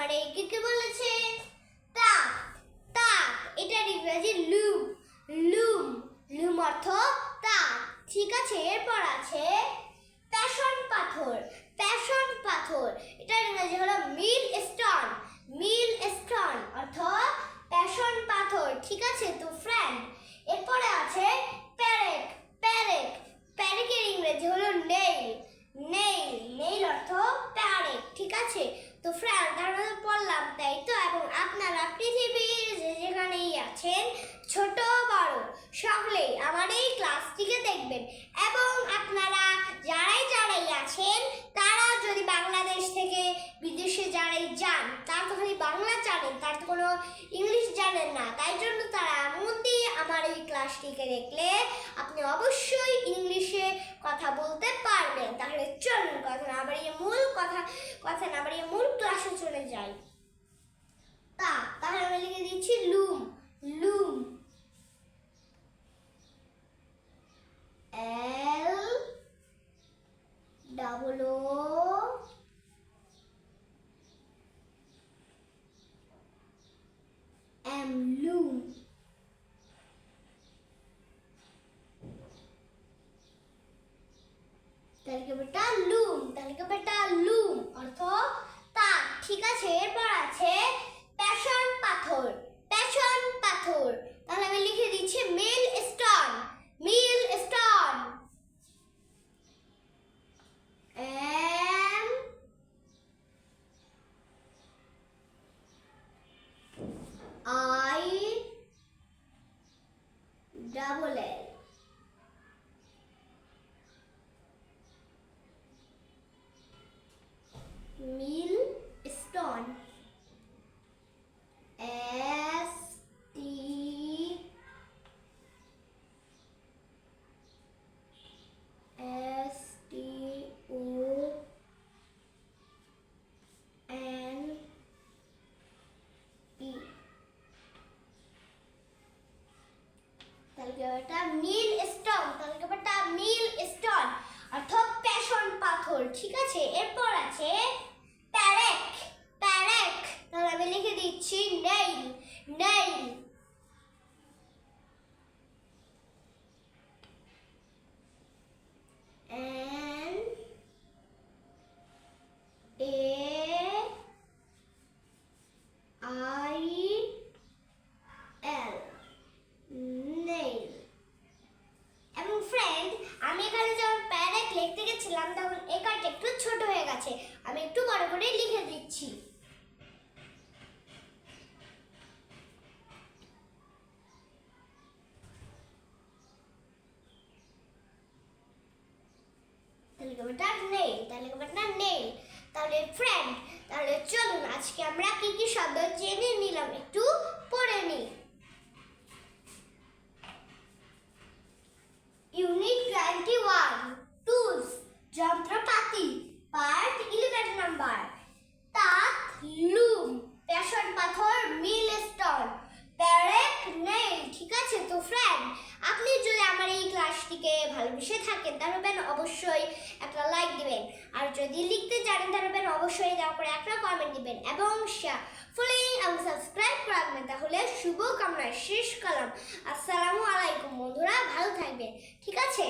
eleven নাম্বারে কি বলেছে? তাক তাক এটার ইংরেজি লুম লুম লুম অর্থ তাক। ঠিক আছে, এরপর আছে প্যাশন পাথর প্যাশন পাথর। এটার ইংরেজি হলো মিল স্টোন মিল স্টোন অর্থ প্যাশন পাথর। ঠিক আছে তো ফ্রেন্ড এরপরে আছে প্যারেক প্যারেক। প্যারেকের ইংরেজি হলো নেইল নেইল নেইল অর্থ প্যারেক। ঠিক আছে তো ফ্রেন্ড আমরা তো পড়লাম তাই তো এবং আপনারা পৃথিবীর যে যেখানেই আছেন ছোট বড়, সকলেই আমার এই ক্লাসটিকে দেখবেন। এবং আপনারা যারাই যারাই আছেন, তারা যদি বাংলাদেশ থেকে বিদেশে যারাই যান, তারা তো খালি বাংলা জানেন, তার তো কোনো ইংলিশ জানেন না। তাই জন্য তারা মন দিয়ে আমার এই ক্লাসটিকে দেখলে আপনি অবশ্যই ইংলিশে কথা বলতে পারবেন। তাহলে চলুন, কথা না বাড়িয়ে মূল কথা কথা না বাড়িয়ে মূল ক্লাসে চলে যাই। তা, তাহলে আমি লিখে দিচ্ছি লুম। এম লুম তাহলে বেটা লুম তাহলে বেটা লুম অর্থ তাক ঠিক আছে এরপর আছে প্যাশন পাথর প্যাশন পাথর তাহলে আমি লিখে দিচ্ছি mill stone mill stone M I double L mill stone S T S T O N P এটা মিল স্টোন এটা মিল স্টোন অর্থাৎ প্যাশন পাথর, ঠিক আছে? এরপর আছে প্যারেক প্যারেক তাহলে আমি লিখে দিচ্ছি nail nail N A I L nail এবং ফ্রেন্ড আমি এখানে যখন প্যারেক লিখতে গেছিলাম তখন এই কার্ডটা একটু ছোট হয়ে গেছে আমি একটু বড় করে লিখে দিচ্ছি তাহলে কবেটা নেই তাহলে কবেটা নেই তাহলে ফ্রেন্ড তাহলে চলুন আজকে আমরা কি কি শব্দ জেনে নিলাম একটু পড়ে নিই ইউনিট টোয়েন্টি ওয়ান টুলস যন্ত্রপাতি পার্ট ইলেভেন নাম্বার তাক লুম প্যাশন পাথর মিল স্টোন প্যারেক নেই ঠিক আছে তো ফ্রেন্ড আপনি যদি আমার এই ক্লাসটিকে ভালোবেসে থাকেন তাহলে অবশ্যই একটা লাইক দিবেন। আর যদি লিখতে জানেন তাহলে অবশ্যই তারপরে একটা কমেন্ট দিবেন। এবং ফলোইং এবং সাবস্ক্রাইব রাখবেন, তাহলে শুভ কামনা শেষ কালাম। আসসালামু আলাইকুম বন্ধুরা, ভালো থাকবেন। ঠিক আছে?